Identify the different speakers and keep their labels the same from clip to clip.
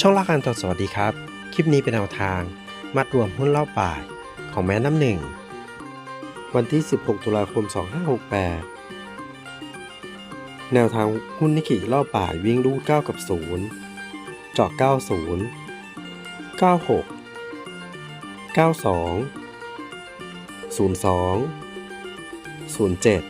Speaker 1: ช่องละกันต่อสวัสดีครับ คลิปนี้เป็นแนวทางมัดรวมหุ้นเล่าป่ายของแม่น้ำหนึ่ง วันที่ 16 ตุลาคม 2568 แนวทางหุ้นนิกิเล่าป่ายวิ่งรูด9กับ 0 เจาะ 90 96 92 02 07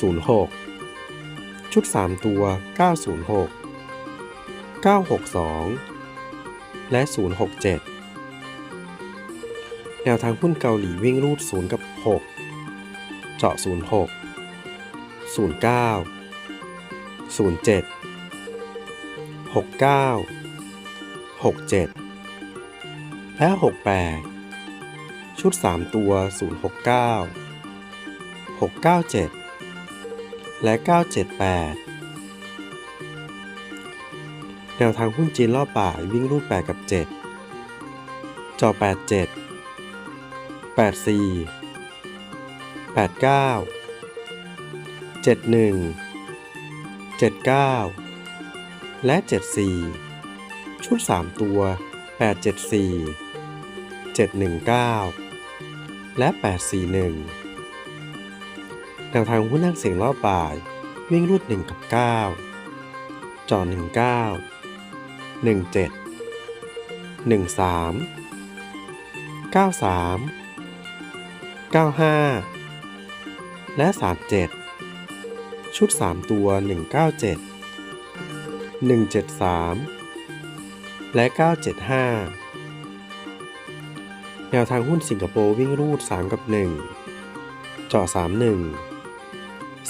Speaker 1: 06 ชุด 3 ตัว 906 962 และ 067 แนวทางหุ้นเกาหลีวิ่งรูด 0 กับ 6 เจาะ 06 09 07 69 67 และ 68 ชุด 3 ตัว 069 697 และ 978 แนวทางหุ้นจีนรอบบ่าวิ่งรูด8 กับ 7 จอ 87 84 89 71 79 และ 74 ชุด 3 ตัว 874 719 และ 841 แนวทางหุ้นนั่งเสียงรอบบ่ายวิ่งรูด 1 กับ 9จอ19 17 13 93 95 และ 37 ชุด 3 ตัว 197 173 และ 975 แนวทางหุ้นสิงคโปร์วิ่งรูด 3 กับ1เจาะ31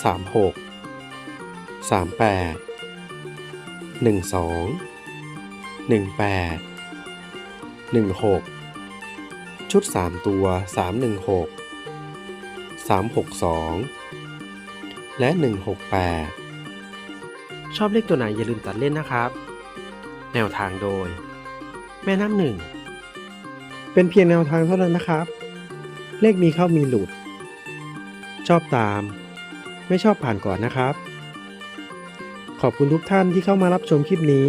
Speaker 1: 36 38 12 18 16 ชุด 3 ตัว 316 362 และ 168 ชอบเลขตัวไหนอย่าลืมตัดเล่นนะครับ แนวทางโดย แม่น้ำหนึ่ง เป็นเพียงแนวทางเท่านั้นนะครับ เลขมีเข้ามีหลุด ชอบตาม ไม่ชอบผ่านก่อนนะครับขอบคุณทุกท่านที่เข้ามารับชมคลิปนี้